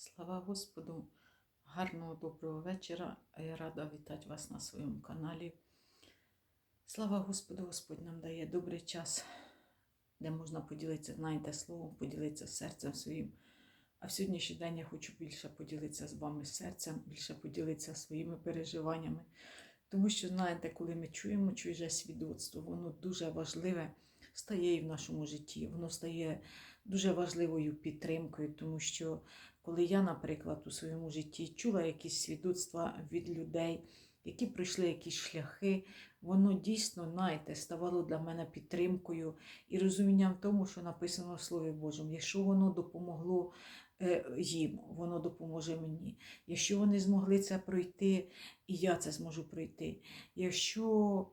Слава Господу! Гарного доброго вечора. Я рада вітати вас на своєму каналі. Слава Господу! Господь нам дає добрий час, де можна поділитися, знаєте, словом, поділитися серцем своїм. А в сьогоднішній день я хочу більше поділитися з вами серцем, більше поділитися своїми переживаннями. Тому що, знаєте, коли ми чуємо чуже свідоцтво, воно дуже важливе стає і в нашому житті. Воно стає дуже важливою підтримкою, тому що коли я, наприклад, у своєму житті чула якісь свідоцтва від людей, які пройшли якісь шляхи, воно дійсно, знаєте, ставало для мене підтримкою і розумінням тому, що написано в Слові Божому. Якщо воно допомогло е, їм, воно допоможе мені. Якщо вони змогли це пройти, і я це зможу пройти. Якщо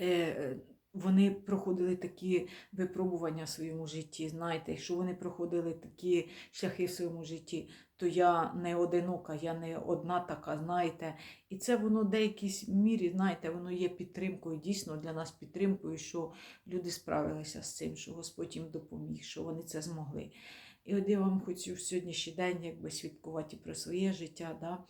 е, вони проходили такі випробування в своєму житті, знаєте, якщо вони проходили такі шляхи в своєму житті, то я не одинока, я не одна така, знаєте. І це воно в деякій мірі, знаєте, воно є підтримкою, дійсно для нас підтримкою, що люди справилися з цим, що Господь їм допоміг, що вони це змогли. І от я вам хочу в сьогоднішній день якби свідкувати про своє життя, да?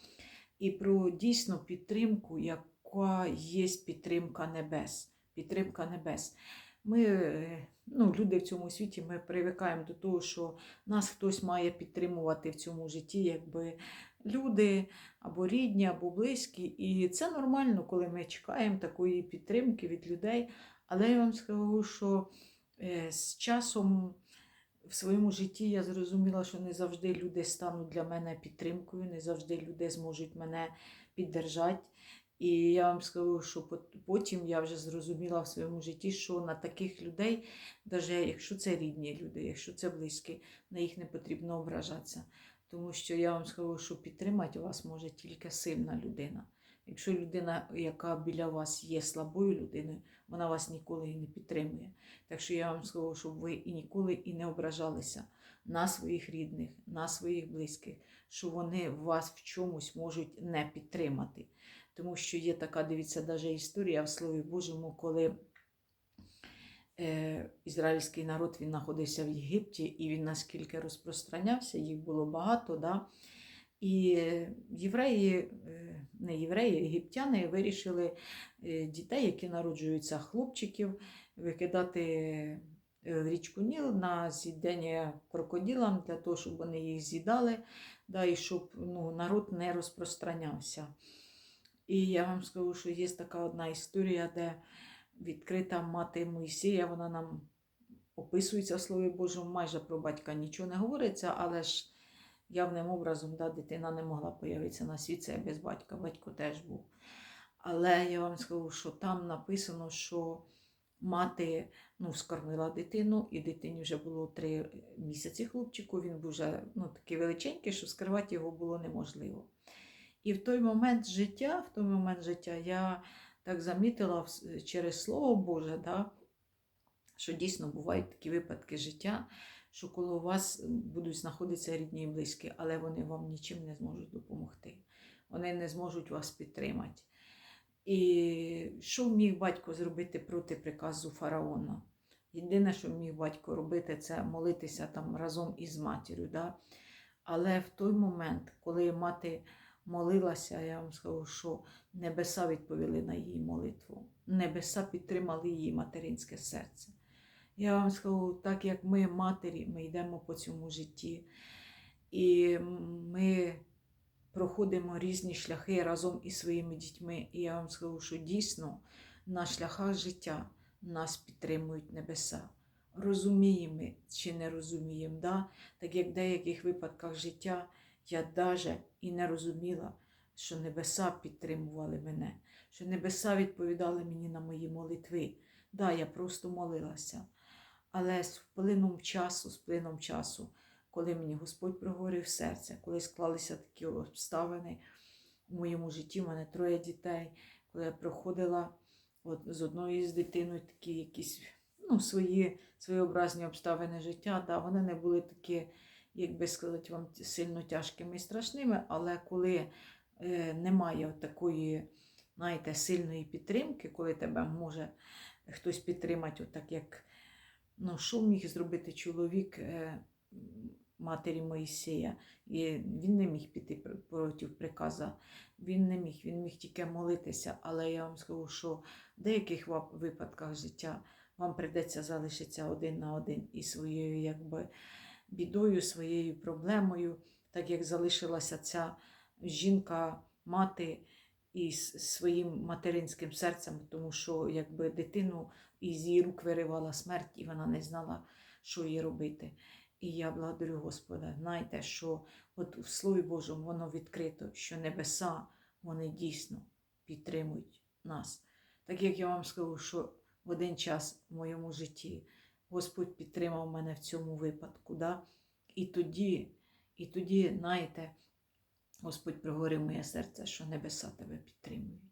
і про дійсно підтримку, яка є підтримка небес підтримка небес. Ми, е, ну, люди в цьому світі, ми привикаємо до того, що нас хтось має підтримувати в цьому житті, якби люди або рідні, або близькі. І це нормально, коли ми чекаємо такої підтримки від людей. Але я вам скажу, що е, з часом. В своєму житті я зрозуміла, що не завжди люди стануть для мене підтримкою, не завжди люди зможуть мене піддержати. І я вам скажу, що потім я вже зрозуміла в своєму житті, що на таких людей, навіть якщо це рідні люди, якщо це близькі, на їх не потрібно ображатися. Тому що я вам скажу, що підтримати вас може тільки сильна людина. Якщо людина, яка біля вас є слабою людиною, вона вас ніколи і не підтримує. Так що я вам скажу, щоб ви і ніколи і не ображалися на своїх рідних, на своїх близьких, що вони вас в чомусь можуть не підтримати. Тому що є така, дивіться, навіть історія в Слові Божому, коли е, ізраїльський народ він знаходився в Єгипті, і він наскільки розпространявся, їх було багато. Да? І євреї, е, не євреї, єгиптяни вирішили е, дітей, які народжуються хлопчиків, викидати в річку Ніл на з'їдення крокодилам, для того, щоб вони їх з'їдали, да, і щоб ну, народ не розпространявся. І я вам скажу, що є така одна історія, де відкрита мати Моїсія, вона нам описується в Слові Божому, майже про батька нічого не говориться, але ж явним образом да, дитина не могла появитися на світ, це без батька, батько теж був. Але я вам скажу, що там написано, що мати ну, скормила дитину, і дитині вже було три місяці хлопчику, він був вже ну, такий величенький, що скривати його було неможливо. І в той момент життя, в той момент життя я так замітила через Слово Боже, да, що дійсно бувають такі випадки життя, що коли у вас будуть знаходитися рідні і близькі, але вони вам нічим не зможуть допомогти. Вони не зможуть вас підтримати. І що міг батько зробити проти приказу фараона? Єдине, що міг батько робити, це молитися там разом із матір'ю. Да? Але в той момент, коли мати молилася, я вам скажу, що небеса відповіли на її молитву. Небеса підтримали її материнське серце. Я вам скажу, так як ми, матері, ми йдемо по цьому житті, і ми проходимо різні шляхи разом із своїми дітьми. І я вам скажу, що дійсно на шляхах життя нас підтримують небеса. Розуміємо чи не розуміємо, да? так як в деяких випадках життя я навіть і не розуміла, що небеса підтримували мене, що небеса відповідали мені на мої молитви. Да, я просто молилася. Але з плином часу, з плином часу, коли мені Господь проговорив серце, коли склалися такі обставини у моєму житті, у мене троє дітей, коли я проходила от, з одною з дитиною такі якісь ну, свої своєобразні обставини життя, да, вони не були такі як би сказати вам, сильно тяжкими і страшними, але коли е, немає такої, знаєте, сильної підтримки, коли тебе може хтось підтримати, отак як ну, що міг зробити чоловік, е, матері Моїсея. І він не міг піти проти приказа. Він не міг, він міг тільки молитися. Але я вам скажу, що в деяких випадках життя вам прийдеться залишитися один на один із своєю якби, бідою, своєю проблемою, так як залишилася ця жінка, мати із своїм материнським серцем, тому що якби дитину із її рук виривала смерть, і вона не знала, що їй робити. І я благодарю Господа. Знайте, що от в Слові Божому воно відкрито, що небеса вони дійсно підтримують нас. Так як я вам скажу, що в один час в моєму житті Господь підтримав мене в цьому випадку. Да? І тоді, і тоді, знаєте, Господь проговорив моє серце, що небеса тебе підтримують.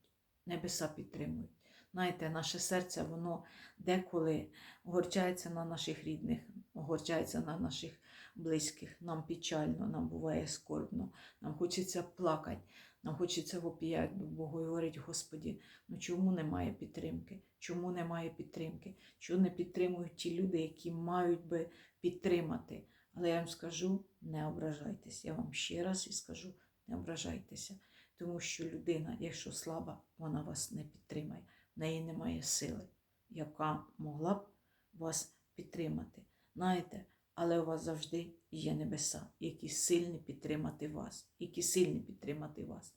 Небеса підтримують. Знаєте, наше серце, воно деколи огорчається на наших рідних, огорчається на наших близьких. Нам печально, нам буває скорбно, нам хочеться плакати, нам хочеться вопіяти до Богу і говорити, Господі, ну чому немає підтримки? Чому немає підтримки? Чому не підтримують ті люди, які мають би підтримати? Але я вам скажу, не ображайтесь. Я вам ще раз і скажу, не ображайтеся. Тому що людина, якщо слаба, вона вас не підтримає. В неї немає сили, яка могла б вас підтримати. Знаєте, але у вас завжди є небеса, які сильні підтримати вас, які сильні підтримати вас.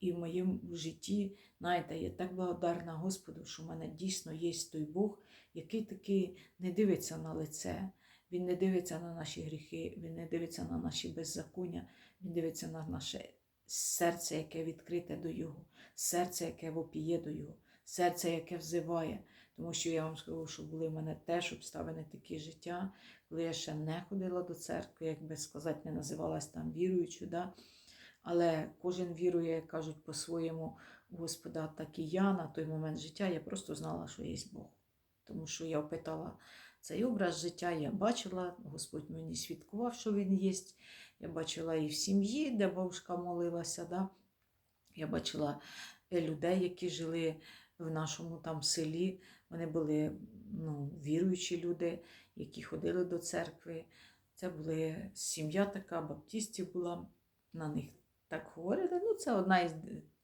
І в моєму житті, знаєте, я так благодарна Господу, що в мене дійсно є той Бог, який таки не дивиться на лице, він не дивиться на наші гріхи, він не дивиться на наші беззаконня, він дивиться на наше серце, яке відкрите до Його, серце, яке вопіє до Його, серце, яке взиває. Тому що я вам скажу, що були в мене теж обставини такі життя, коли я ще не ходила до церкви, як би сказати, не називалась там віруючою. Да? Але кожен вірує, як кажуть, по-своєму Господа, так і я на той момент життя, я просто знала, що є Бог. Тому що я опитала цей образ життя, я бачила, Господь мені свідкував, що він є. Я бачила і в сім'ї, де бабушка молилася. Да? Я бачила е, людей, які жили в нашому там селі. Вони були ну, віруючі люди, які ходили до церкви. Це були сім'я така, баптістів була, на них так говорили. Ну, це одна із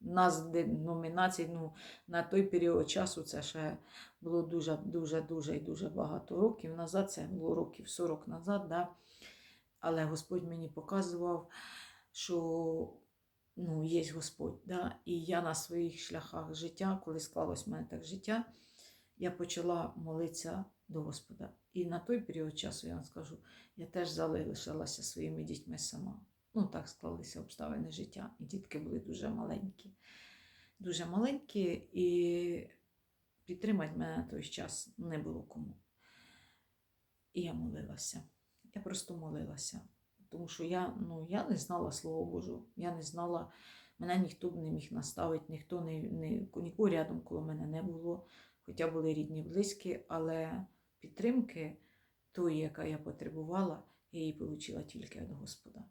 нас деномінацій. Ну, на той період часу це ще було дуже, дуже, дуже і дуже багато років назад. Це було років 40 назад. Да? Але Господь мені показував, що ну, є Господь. Да? І я на своїх шляхах життя, коли склалось в мене так життя, я почала молитися до Господа. І на той період часу, я вам скажу, я теж залишилася своїми дітьми сама. Ну, так склалися обставини життя. І дітки були дуже маленькі. Дуже маленькі, і підтримати мене на той час не було кому. І я молилася. Я просто молилася. Тому що я, ну, я не знала Слово Божого. Я не знала, мене ніхто б не міг наставити, ніхто не, не, нікого рядом коло мене не було. Хоча були рідні, близькі, але підтримки тої, яка я потребувала, я її отримала тільки від Господа.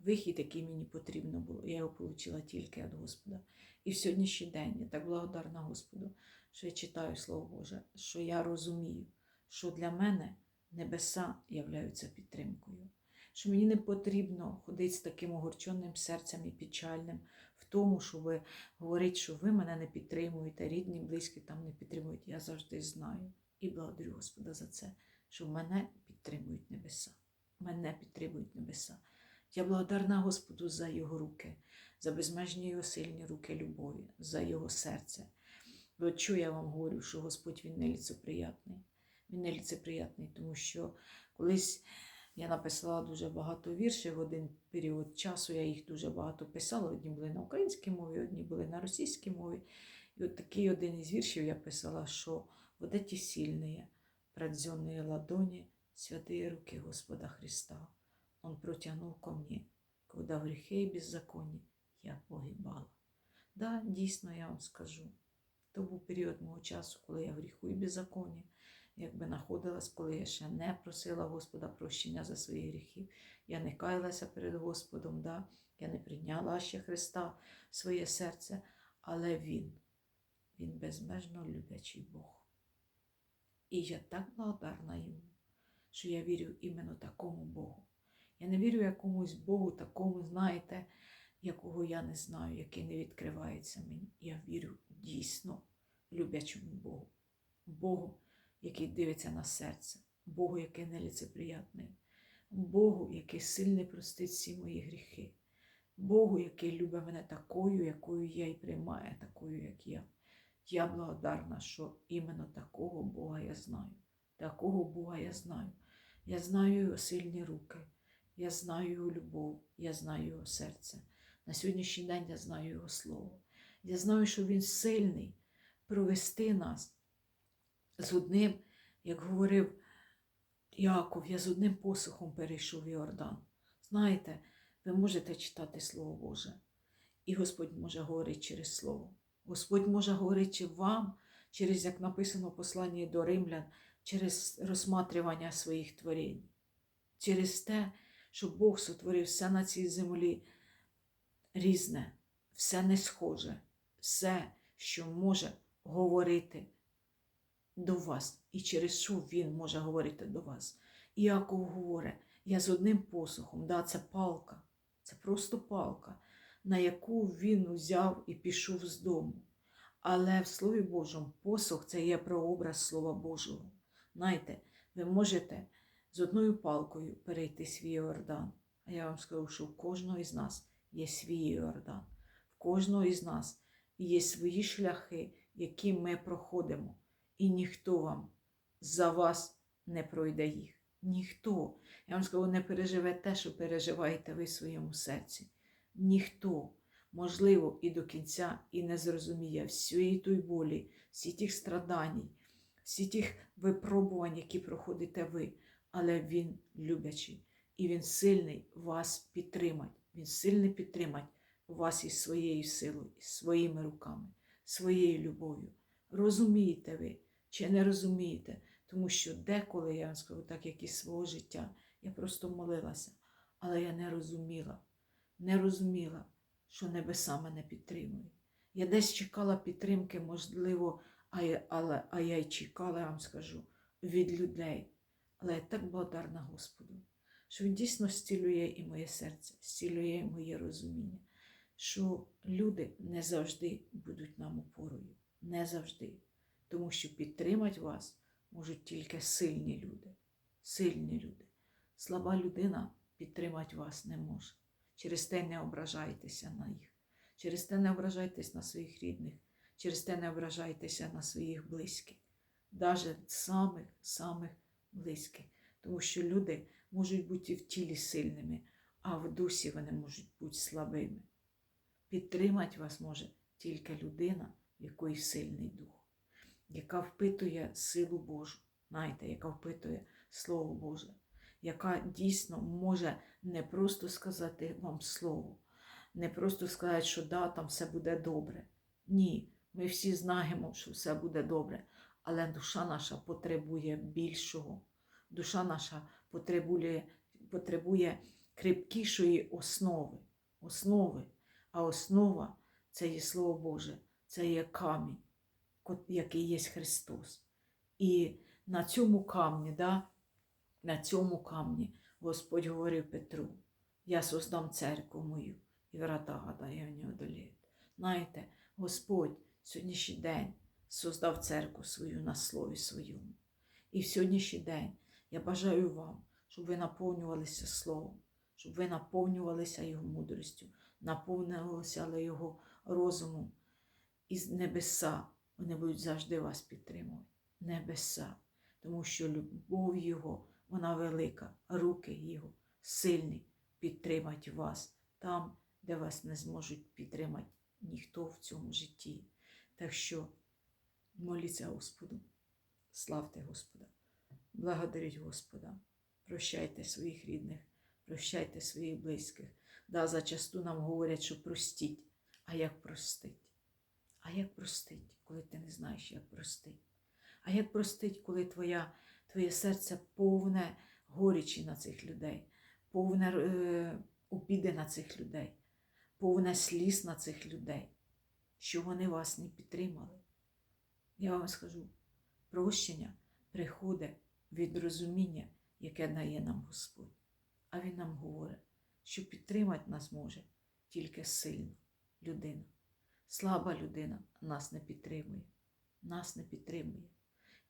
Вихід, який мені потрібно було, я його отримала тільки від Господа. І в сьогоднішній день я так благодарна Господу, що я читаю Слово Боже, що я розумію, що для мене небеса являються підтримкою. Що мені не потрібно ходити з таким огорченим серцем і печальним в тому, щоб говорити, що ви мене не підтримуєте, рідні, близькі там не підтримують. Я завжди знаю і благодарю Господа за це, що мене підтримують небеса. Мене підтримують небеса. Я благодарна Господу за його руки, за безмежні його сильні руки любові, за його серце. От що я вам говорю, що Господь він не ліцеприятний. Він не ліцеприятний, тому що колись я написала дуже багато віршів в один період часу. Я їх дуже багато писала. Одні були на українській мові, одні були на російській мові. І от такий один із віршів я писала, що вот эти сильные, пронзенные ладони, святые руки Господа Христа, Он протянул ко мне, когда в грехе и беззаконии я погибала. Да, дійсно, я вам скажу. То був період мого часу, коли я в гріху і беззаконні, якби знаходилась, коли я ще не просила Господа прощення за свої гріхи. Я не каялася перед Господом, да? я не прийняла ще Христа в своє серце, але Він, Він безмежно люблячий Бог. І я так благодарна йому, що я вірю іменно такому Богу. Я не вірю якомусь Богу, такому, знаєте, якого я не знаю, який не відкривається мені. Я вірю дійсно люблячому Богу. Богу, який дивиться на серце, Богу, який неліцеприятний, Богу, який сильний простить всі мої гріхи, Богу, який любить мене такою, якою я і приймає, такою, як я. Я благодарна, що іменно такого Бога я знаю. Такого Бога я знаю. Я знаю його сильні руки, я знаю його любов, я знаю його серце. На сьогоднішній день я знаю його слово. Я знаю, що він сильний провести нас з одним, як говорив Яков, я з одним посухом перейшов Йордан. Знаєте, ви можете читати Слово Боже, і Господь може говорити через Слово. Господь може говорити вам, через, як написано в посланні до римлян, через розсматрювання своїх творінь, через те, що Бог сотворив все на цій землі різне, все не схоже, все, що може говорити до вас, і через що Він може говорити до вас. І Яков говорить, я з одним посухом, да, це палка, це просто палка, на яку він узяв і пішов з дому. Але в Слові Божому посух це є прообраз Слова Божого. Знаєте, ви можете з одною палкою перейти свій Йордан. А я вам скажу, що у кожного із нас є свій Йордан. В кожного із нас є свої шляхи, які ми проходимо. І ніхто вам за вас не пройде їх. Ніхто. Я вам скажу, не переживе те, що переживаєте ви в своєму серці. Ніхто, можливо, і до кінця і не зрозуміє всієї той болі, всі тих страдань, всі тих випробувань, які проходите ви. Але Він люблячий, і Він сильний вас підтримати. Він сильний підтримати вас із своєю силою, із своїми руками, своєю любов'ю. Розумієте ви чи не розумієте? Тому що деколи я вам скажу, так як із свого життя, я просто молилася, але я не розуміла, не розуміла, що небеса мене підтримують. Я десь чекала підтримки, можливо, а я, але, а я й чекала, я вам скажу, від людей. Але я так благодарна Господу, що Він дійсно зцілює і моє серце, зцілює і моє розуміння, що люди не завжди будуть нам опорою, не завжди. Тому що підтримати вас можуть тільки сильні люди, сильні люди. Слаба людина підтримати вас не може. Через те не ображайтеся на їх, через те не ображайтесь на своїх рідних, через те не ображайтеся на своїх близьких, навіть самих самих близьких. Тому що люди можуть бути в тілі сильними, а в дусі вони можуть бути слабими. Підтримати вас може тільки людина, в якої сильний дух, яка впитує силу Божу, знаєте, яка впитує Слово Боже, яка дійсно може не просто сказати вам слово, не просто сказати, що да, там все буде добре. Ні, ми всі знаємо, що все буде добре, але душа наша потребує більшого. Душа наша потребує, потребує крепкішої основи. основи. А основа це є Слово Боже, це є камінь, який є Христос. І на цьому камні, да, на цьому камні Господь говорив Петру, я создам церкву мою, і врата гадає в нього доліють. Знаєте, Господь сьогоднішній день создав церкву свою на слові своєму. І в сьогоднішній день я бажаю вам, щоб ви наповнювалися Словом, щоб ви наповнювалися Його мудрістю, наповнювалися Його розумом. І з небеса вони будуть завжди вас підтримувати. Небеса. Тому що любов Його, вона велика, руки Його сильні підтримати вас там, де вас не зможуть підтримати ніхто в цьому житті. Так що моліться Господу, славте Господа, благодаріть Господа, прощайте своїх рідних, прощайте своїх близьких. Да, зачасту нам говорять, що простіть. А як простить? А як простить, коли ти не знаєш, як простить? А як простить, коли твоя, твоє серце повне горічі на цих людей, повне е, обіди на цих людей, повне сліз на цих людей, що вони вас не підтримали? Я вам скажу, прощення приходить від розуміння, яке дає нам Господь. А Він нам говорить, що підтримати нас може тільки сильна людина. Слаба людина нас не підтримує, нас не підтримує.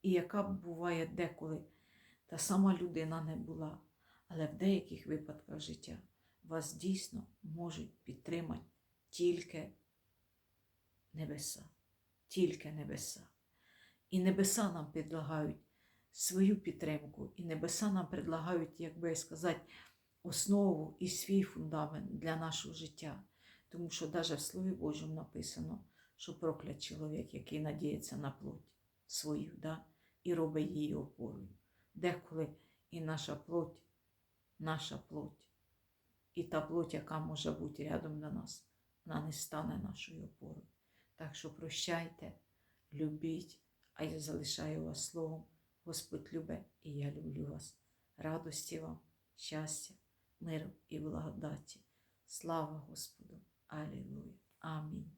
І яка б буває деколи та сама людина не була, але в деяких випадках життя вас дійсно можуть підтримати тільки небеса, тільки небеса. І небеса нам предлагають свою підтримку, і небеса нам предлагають, як би сказати, основу і свій фундамент для нашого життя. Тому що навіть в Слові Божому написано, що проклят чоловік, який надіється на плоть свою, да? і робить її опорою. Деколи і наша плоть, наша плоть, і та плоть, яка може бути рядом до нас, вона не стане нашою опорою. Так що прощайте, любіть, а я залишаю вас словом. Господь любе, і я люблю вас. Радості вам, щастя, миру і благодаті. Слава Господу! Аллилуйя. Аминь.